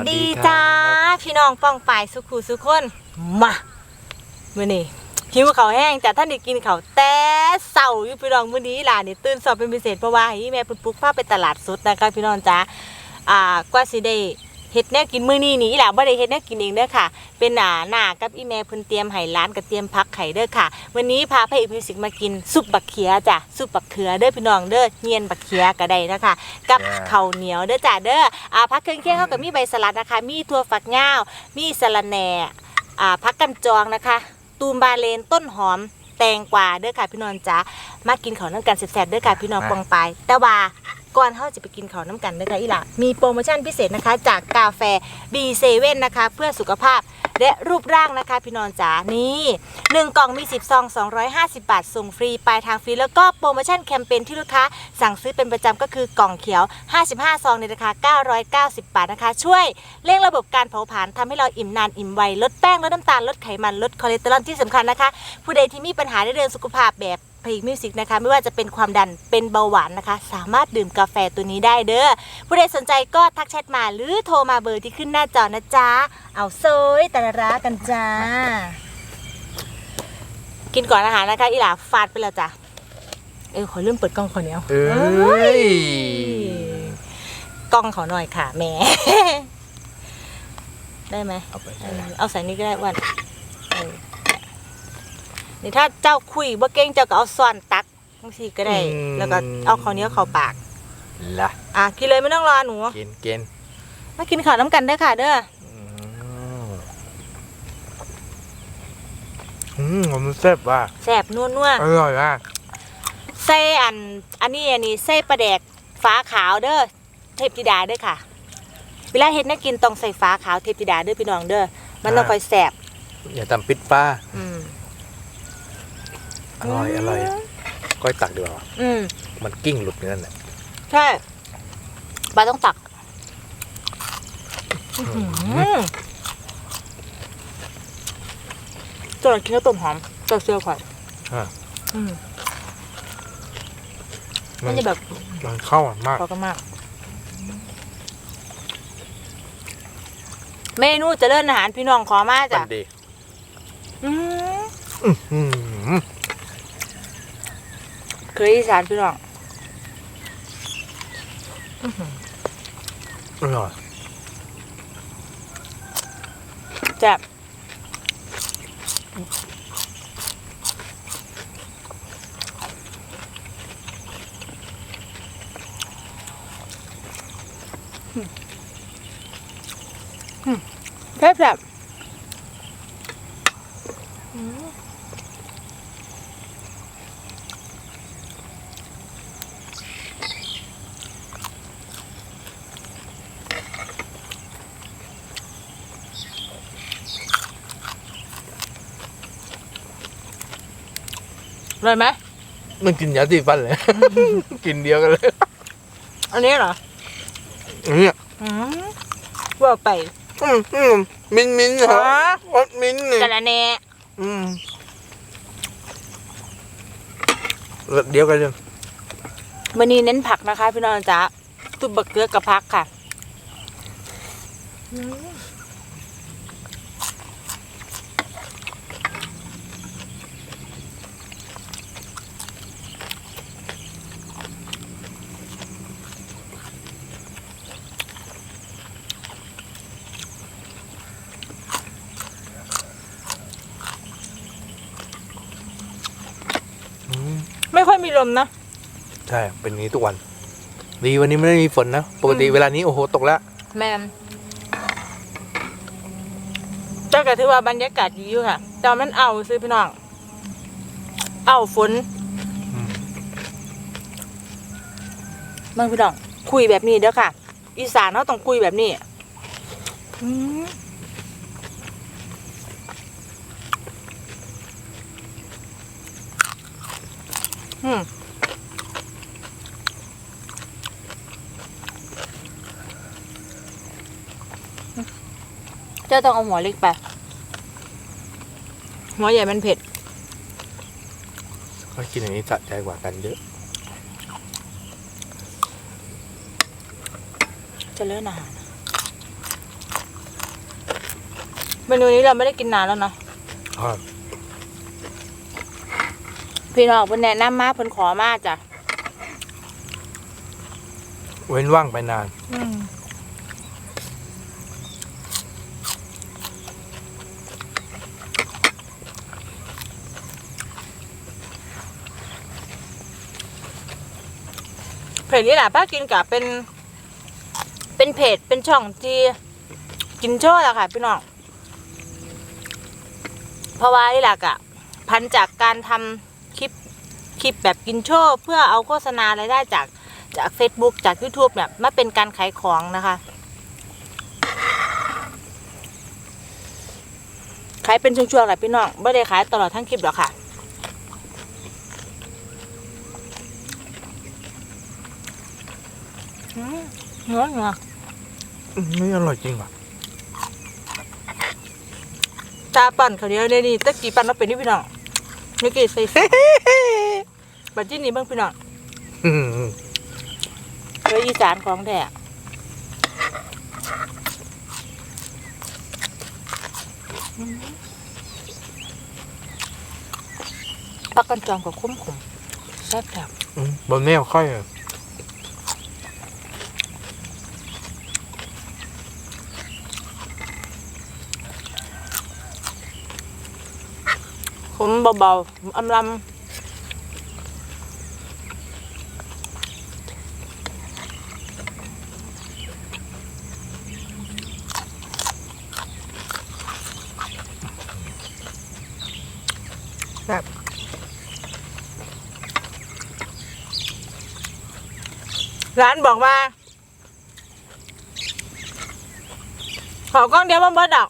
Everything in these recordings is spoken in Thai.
สดีจ้าพี่น้องป้องปายสุขูสุคนมามื่อนี้หิวเขาแห้งแต่ท่านได้กินเขาแต่เศร้าอยู่พี่น้องมื้อนี้ล่ะนี่ตื่นสอบเป็นพิเศษเพราะว่าให้แม่ปุ๊กปุ๊กพาไปตลาดสดนะคะพี่น้องจ้าอ่ากว่าสิได้ เฮ็ดแนวกินมื้อนี้นี่อีหล่ะบ่ได้เฮ็ดแนวกินเองเด้อค่ะ เป็นหน้าหน้ากับอีแม่เพิ่นเตรียมให้ร้านกับเตรียมพักไข่เด้อค่ะ วันนี้พาพระเอกมิวสิกมากินซุปบักเขียจ้ะซุปบักเขือเด้อพี่น้องเด้อเงียนบักเขียก็ได้นะคะกับจ้าข้าวเหนียวเด้อจ้าเด้ออ่าพักเครื่องเคียงเขากับมีใบสลัดนะคะ มีถั่วฝักยาว มีสะระแหน่อ่าพักกันจองนะคะ ตูมบาเลนต้นหอมแตงกวาเด้อค่ะพี่นนท์จ้ามากินข้าวน้ำกันแซ่บๆเด้อค่ะพี่น้องมาปองปายแต่ว่า ก่อนเขาจะไปกินข้าวน้ำกันเด้อค่ะอีหล่ะมีโปรโมชั่นพิเศษนะคะจากกาแฟ B7 นะคะเพื่อสุขภาพและรูปร่างนะคะพี่นอนจ๋านี่หนึ่งกล่องมี10ซอง250 บาท ส่งฟรีปลายทางฟรีแล้วก็โปรโมชั่นแคมเปญที่ลูกค้า สั่งซื้อเป็นประจำก็คือกล่องเขียว 55 ซองในราคา 990 บาทนะคะ ช่วยเร่งระบบการเผาผลาญทำให้เราอิ่มนานอิ่มไวลดแป้งลดน้ำตาลลดไขมันลดคอเลสเตอรอลที่สำคัญนะคะ ผู้ใดที่มีปัญหาในเรื่องสุขภาพแบบ พริกมิวสิกนะคะ ไม่ว่าจะเป็นความดันเป็นเบาหวานนะคะ สามารถดื่มกาแฟตัวนี้ได้เด้อผู้ใดสนใจก็ทักแชทมาหรือโทรมาเบอร์ที่ขึ้นหน้าจอนะจ๊ะ เอาโซยตะระรากันจ้า กินก่อนอาหารนะคะอีหล่าฟาดไปแล้วจ้ะเออขอลืมเปิดกล้องขอเหนียวเอ้ยกล้องเขาหน่อยค่ะแหม่ได้ไหมเอาไปเออเอาใส่นี่ก็ได้อ้วันเออ นี่ถ้าเจ้าคุยบ่เก่งเจ้าก็เอาซ่อนตักบางทีก็ได้แล้วก็เอาข้าวเหนียวเข้าปากละอะกินเลยไม่ต้องรอหนูเกณฑ์เกณฑ์มากินข้าวน้ำกันได้อค่ะเด้ออืมอืมมันแซ่บว่ะแซ่บนัวนัวอร่อยอะๆใส่อัน อันนี้อันนี้ใส่ปลาแดกฟ้าขาวเด้อเทพธิดาเด้อค่ะ เวลาเฮ็ดน่ากินต้องใส่ฟ้าขาวเทพธิดาเด้อพี่น้องเด้อมันต้องค่อยแซ่บอย่าทำปิดฟ้าอืม อร่อยอร่อยก้อยตักดีกว่าอืมมันกิ้งหลุดเงินแหละใช่ปลาต้องตักอื้อหือตัวกินก็ต้มหอมตัวเซียวข่อยอะอืมมัมันนจะแบบมันเข้ากันมากพอกันมาก เมนูเจะเลิ่นอาหารพี่น้องขอมามัจ้ะนดีอืมอืมเค ยอีสานพี่น้องอร่อยแซ่บอืมอืมแซ่บ อร่อยไหมมันกินยาสีฟันเลย กินเดียวกันเลย อันนี้เหรอเนี่ยอืมว่าไปอืมอืมมินมินเหรอฮะวัดมินเนี่ยกะละแหน่อืมรสเดียวกันเลยวันนี้เน้นผักนะคะ พี่น้องจ๊ะตุบบักเกลือกับผักค่ะ อืม ไม่ค่อยมีลมนะใช่ เป็นอย่างนี้ทุกวัน ดีวันนี้ไม่ได้มีฝนนะ ปกติอืมเวลานี้โอ้โหตกแล้ว แมนแต่ก็ถือว่าบรรยากาศดีอยู่ค่ะ แต่ว่ามันเอาซื้อพี่น้อง เอาฝนอืมบางพี่น้อง คุยแบบนี้เด้อค่ะ อีสานเขาต้องคุยแบบนี้อืมอืมเจ้าต้องเอาหัวเล็กไป หัวใหญ่มันเผ็ด ก็กินอย่างนี้สะใจกว่ากันเยอะเจะเลิ่นอาหารเมนูนี้เราไม่ได้กินนานแล้วเนาะครับพี่น้องเพิ่นแนะนำมาเพิ่นขอมาจ้ะ เว้นว่างไปนาน อืม เพจนี้แหละป้ากินกับเป็น เป็นเพจเป็นช่องที่กินโชว์ละค่ะ พี่น้องเพราะว่านี่แหละกะพันจากการทำคลิปคลิปแบบกินโชว์เพื่อเอาโฆษณารายได้จากจาก Facebook จาก YouTube เนี่ยมาเป็นการขายของนะคะขายเป็นช่วงๆแหละพี่น้องไม่ได้ขายตลอดทั้งคลิปหรอกค่ะ อืม เนื้อเนื้ออืมนี่อร่อยจริงว่ะตาปั่นเขาวเดียวเนี่ยนี่ตะกี้ปั่นมาเป็นนี่พี่น้องนี่กี่ใส่ซอสบัดที่นี่เบ้างพี่น้องอืมเคยอีสานของแท้อืมปักกันจอมกับคุ้มขมแซ่บแถบอืมบนแนวค่อย อะขมเบาๆอำลำแบบร้านบอกว่าขอกล้องเดียวมาเบิดดอก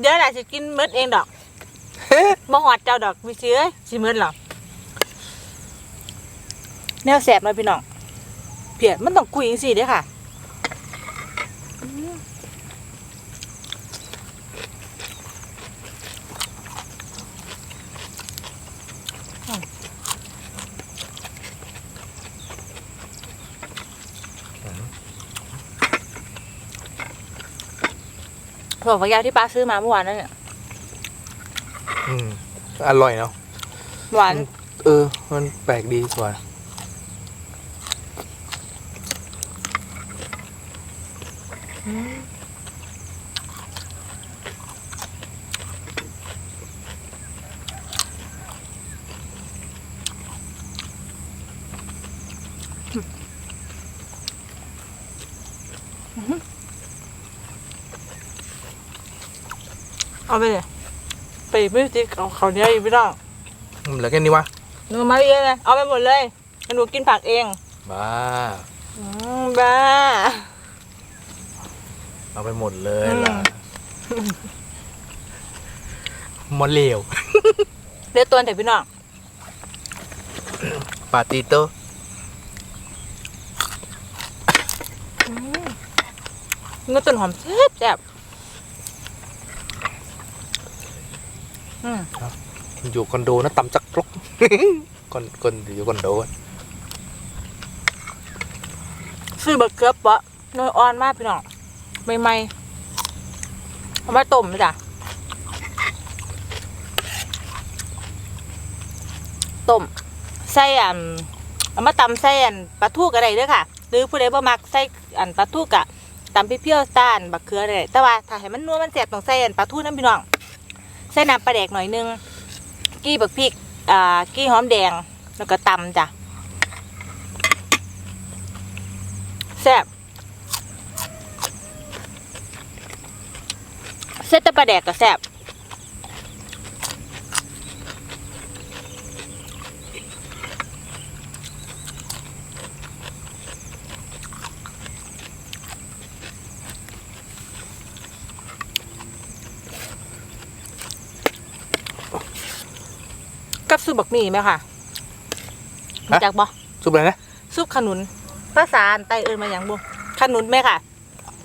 เดี๋ยวไหนจะกินเบิดเองดอก บ่หอดเจ้าดอกมีเชื้อสิเหมือนหรอแนวแสบหน่อยพี่น้องเพียมันต้องกุยจังซี่เด้อค่ะถั่วฝักยาวที่ป้าซื้อมาเมื่อวานนั่นเนี่ย อืมอร่อยเนาะหวาน เออ มันแปลกดีกว่าเอาไปเลย ไปไม่ติดเอาเขาเนี้ยอีกพี่น้องอืมเหลือแค่นี้วะหนูมาเยอะเลยเอาไปหมดเลยหนูกินผักเองบ้า อืมบ้า เอาไปหมดเลยล่ะมอเหลวเลือดตัวแต่พี่น้องปาติโตเนื้อต้นหอมแซ่บแซ่บ อืมอยู่คอนโดนะตำจักรกคนคนอยู่คอนโดอะซื้อเบะเกือบปะน้อยอ่อนมากพี่น้องใหม่ๆเอามาต้มเลยจ้ะต้มใส่อันเอามาตำใส่อันปลาทูก็ได้เด้อค่ะ หรือผู้ใดบ่มักใส่อันปลาทูกะตำเปรี้ยวๆซ่านบักเขือได้แต่ว่าถ้าให้มันนัวมันแซ่บต้องใส่อันปลาทูน้ำพี่น้อง ใส่น้ำปลาแดกหน่อยนึง กี้บักพริกอ่ากี้หอมแดง แล้วก็ตำจ้ะแซ่บเส้นตะปลาแดกก็แซ่บ กับซุปบักหมี่ไหมค่ะรู้จักบ่ซุปอะไรนะซุปขนุนภาษาอันใต้เอิ้นมาอย่างบ่ขนุนไหมค่ะ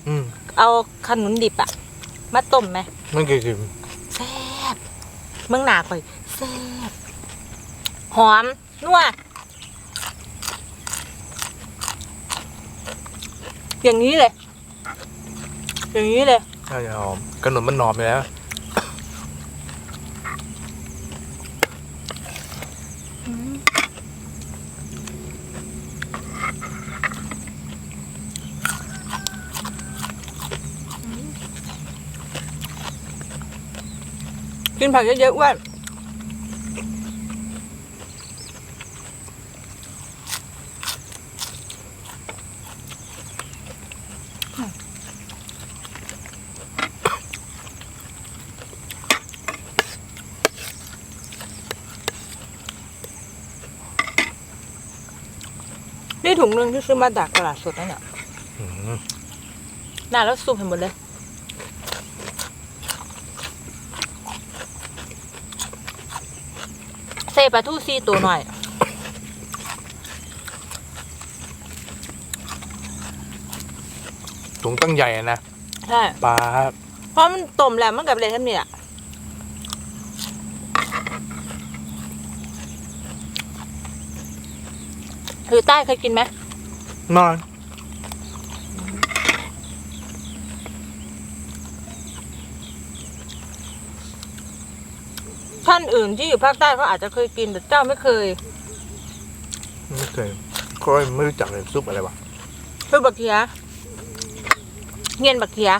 อืมเอาขนุนดิบอะมาต้มไหมมันคือคือแซ่บเมืองหนาข่อยแซ่บหอมนัวอย่างนี้เลย อย่างนี้เลยใช่หอมขนมมันหอมอยู่แล้ว กินผักเยอะๆอ้วน นี่ถุงหนึ่งที่ซื้อมาจากตลาดสดนั่นเนี่ยอืมน่าแล้วสุกให้หมดเลย ใส่ปลาทูซีตัวหน่อย ถุงตั้งใหญ่อะนะ ใช่ ปลา เพราะมันต้มแล้วมันกับอะไรท่านเนี่ย ถือใต้เคยกินไหมนอนท่านอื่นที่อยู่ภาคใต้เขาอาจจะเคยกินแต่เจ้าไม่เคยไม่เคยก็ไม่รู้จักเลยซุปอะไรวะคือบักเขียเงียนบักเขีย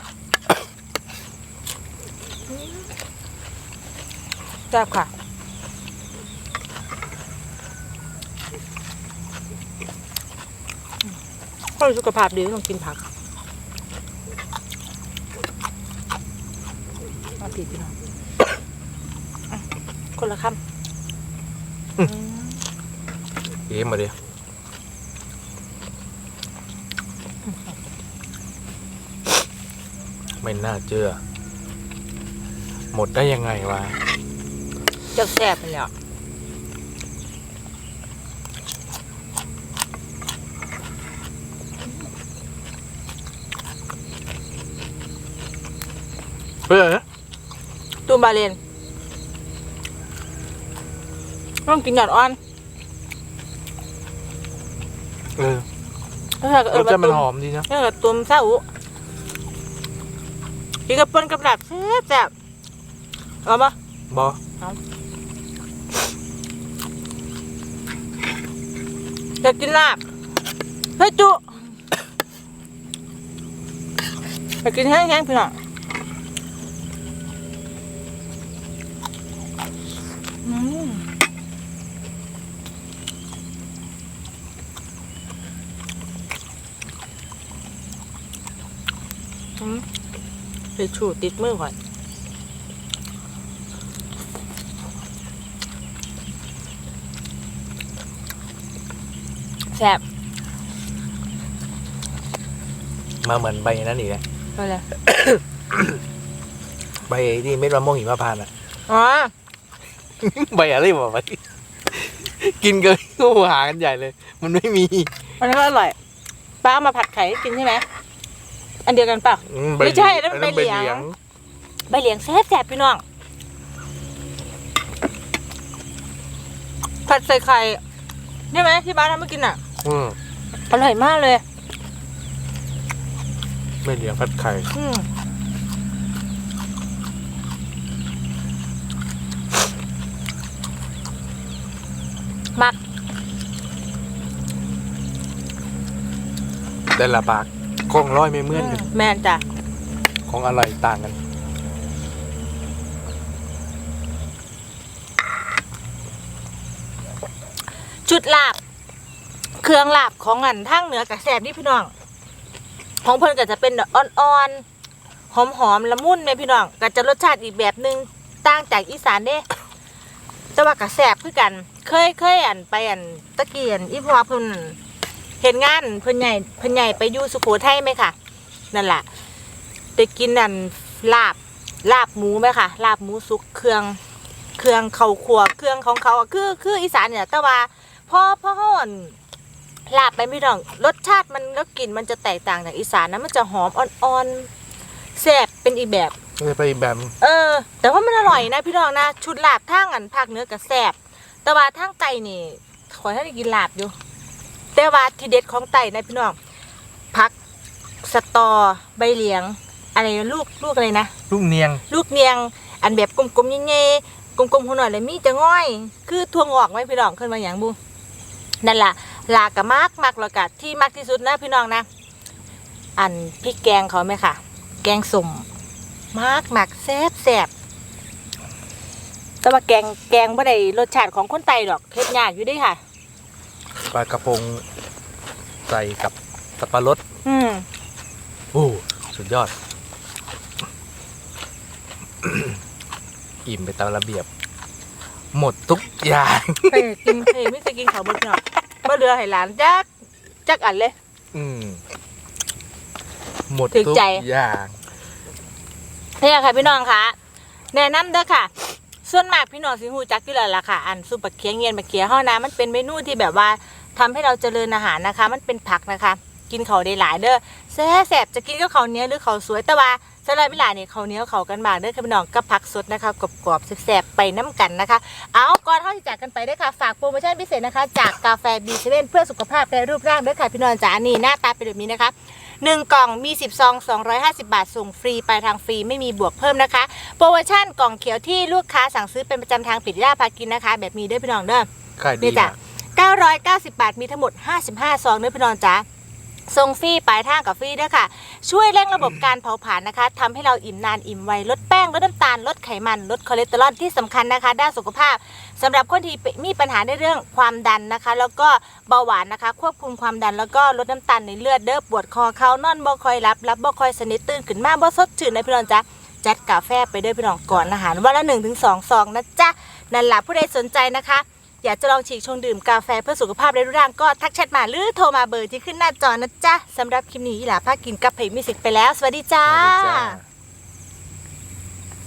แซ่บค่ะ คนสุขภาพดีต้องกินผักมาผิดพี่น้องอะคนละคำอืม เอ๊ะมาดิไม่น่าเชื่อ หมดได้ยังไงวะเจ้าแซ่บไปแล้ว เพื่อนะตูมบาเลนต้องกินหยอดอ่อนเออแล้วถ้าเกิรดสชาติมันว่าหตุ่อมดีนะถ้าเกิดตุ่มซาอุกินกับปนกับหลับแซ่บแซ่บเอามาบออยากกินลาบเฮ้ยจุอยากกินแห้งๆพี่น้องอืมอืม ไปชูติดมือก่อนแซ่บมาเหมือนใบนั้นอีกนะไปเลยใบที่เม็ดมะม่วงหิมพานต์อะอ๋อ ใบอะไรวะใบกินกันก็หากันใหญ่เลย มันไม่มีอันนี้ก็อร่อยป้าเอามาผัดไข่ให้กินใช่ไหมอันเดียวกันเปล่าอืใบไม่ใช่นั่นอัใบเหลียงใบเหลียงแซ่บแซ่บพี่น้องผัดใส่ไข่ใช่ไหมที่บ้านทำมากินอะอืมอร่อยมากเลย ใบเหลียงผัดไข่ อืม มักแต่ละปากของร้อยไม่เหมือนกันแมนจ้ะของอร่อยต่างกัน ชุดลาบ เครื่องลาบของอันทั้งเหนือกับแสบนี่พี่น้อง ของเพิ่นก็จะเป็นอ่อนๆหอมๆละมุนแม่พี่น้องก็จะรสชาติอีกแบบหนึงต่างจากอีสานเด้แต่ว่าก็แสบคือกัน เคยเคยอันไปอันตะเกียนอีพอเพิ่นเห็นงานเพิ่นใหญ่เพิ่นใหญ่ไปอยู่สุโขทัยไหมค่ะ นั่นแหละได้กินอันลาบลาบหมูไหมค่ะ ลาบหมูสุกเครื่องเครื่องเขาครัวเครื่องของเขาอะคือคืออีสานเนี่ยแต่ว่าพอพอห่อนลาบไปไม่ต้องรสชาติมันก็กลิ่นมันจะแตกต่างจากอีสานนะมันจะหอมอ่อนๆแซ่บเป็นอีกแบบก็จะไปอีกแบบ เออ แต่ว่ามันอร่อยนะพี่น้องนะชุดลาบทางอันภาคเหนือกับแซ่บ แต่ว่าทางไตนี่ขอให้ได้กินลาบอยู่ แต่ว่าที่เด็ดของไตนะพี่น้องผักสะตอใบเหลียง อะไรนะลูกลูกอะไรนะลูกเนียง ลูกเนียง อันแบบกลมๆเงี้ยๆกลมๆหัวหน่อยเลยมีจะง่อย คือทวงออกไหมพี่น้องขึ้นมาอย่างบุนั่นล่ะลากะมากมากแล้วกะที่มากที่สุดนะพี่น้องนะ อันพริกแกงเขาไหมค่ะ แกงสุ่มมากมากแซ่บแซ่บ แต่ว่าแกงแกงบ่ได้รสชาติของคนไตดอกเฮ็ดยากอยู่เด้วยค่ะ ปลากระพงใส่กับสับปะรดอืมโอ้สุดยอด อิ่มไปตามระเบียบ หมดทุกอย่างเคยกินเคยไม่เคยกินข้าวบดเนาะบ่เหลือให้หลานจักจักอันเลย อืมหมดถึงทุกใจ อย่าง เนี่ยค่ะพี่น้องคะแนะนำเด้อค่ะ ส่วนมากพี่น้องสิฮู้จักอยู่แล้วล่ะค่ะ อันซุปปลาเคียงเงียนปลาเคียเฮานะมันเป็นเมนูที่แบบว่าทำให้เราเจริญอาหารนะคะ มันเป็นผักนะคะ กินเขาได้หลายเด้อแซ่แสบจะกินกับข้าเนียหรือเขาสวยแต่ว่าสำหรับเวลาเนี่ยเขาเนียเขากันมากเด้อค่ะพี่น้องกับผักสดนะคะกรอบๆแซ่บๆไปน้ำกันนะคะ เอาก่อนเฮาจากกันไปเด้ค่ะฝากโปรโมชั่นพิเศษนะคะ จากกาแฟบีเซเว่นเพื่อสุขภาพและรูปร่างเด้อค่ะพี่น้องจ๋านี่หน้าตาเป็นแบบนี้นะคะ หนึ่งกล่องมี 10ซอง250 บาท ส่งฟรีไปลายทางฟรีไม่มีบวกเพิ่มนะคะ โปรโมชั่นกล่องเขียวที่ลูกค้าสั่งซื้อเป็นประจำทางปิดย่าพากินนะคะ แบบมีด้วยพี่น้องเด้อขายดีนี่จ้ะมาก990 บาทมีทั้งหมด 55 ซองด้วยพี่น้องจ๋า ส่งฟรีปลายทางกับฟรีด้วยค่ะ ช่วยเร่งระบบการเผาผลาญนะคะทำให้เราอิ่มนานอิ่มไวลดแป้งลดน้ำตาลลดไขมันลดคอเลสเตอรอลที่สำคัญนะคะ ด้านสุขภาพสำหรับคนที่มีปัญหาในเรื่องความดันนะคะ แล้วก็เบาหวานนะคะ ควบคุมความดันแล้วก็ลดน้ำตาลในเลือดเด้อปวดคอเขานอนบ่คอยรับรับบ่คอยสนิทตื่นขึ้นมาบ่สดชื่นในพี่น้องจ๊ะจัดกาแฟไปด้วยพี่น้องก่อนอาหารวันละ1-2ถึงสองซองนะจ๊ะนั่นแหละผู้ใดสนใจนะคะ อยากจะลองฉีกชงดื่มกาแฟเพื่อสุขภาพในรูปร่างก็ทักแชทมาหรือโทรมาเบอร์ที่ขึ้นหน้าจอนะจ๊ะสำหรับคลิปนี้อีหลาภาคกินกับเพลมิสิกไปแล้ว สวัสดีจ้าขายดีจ้า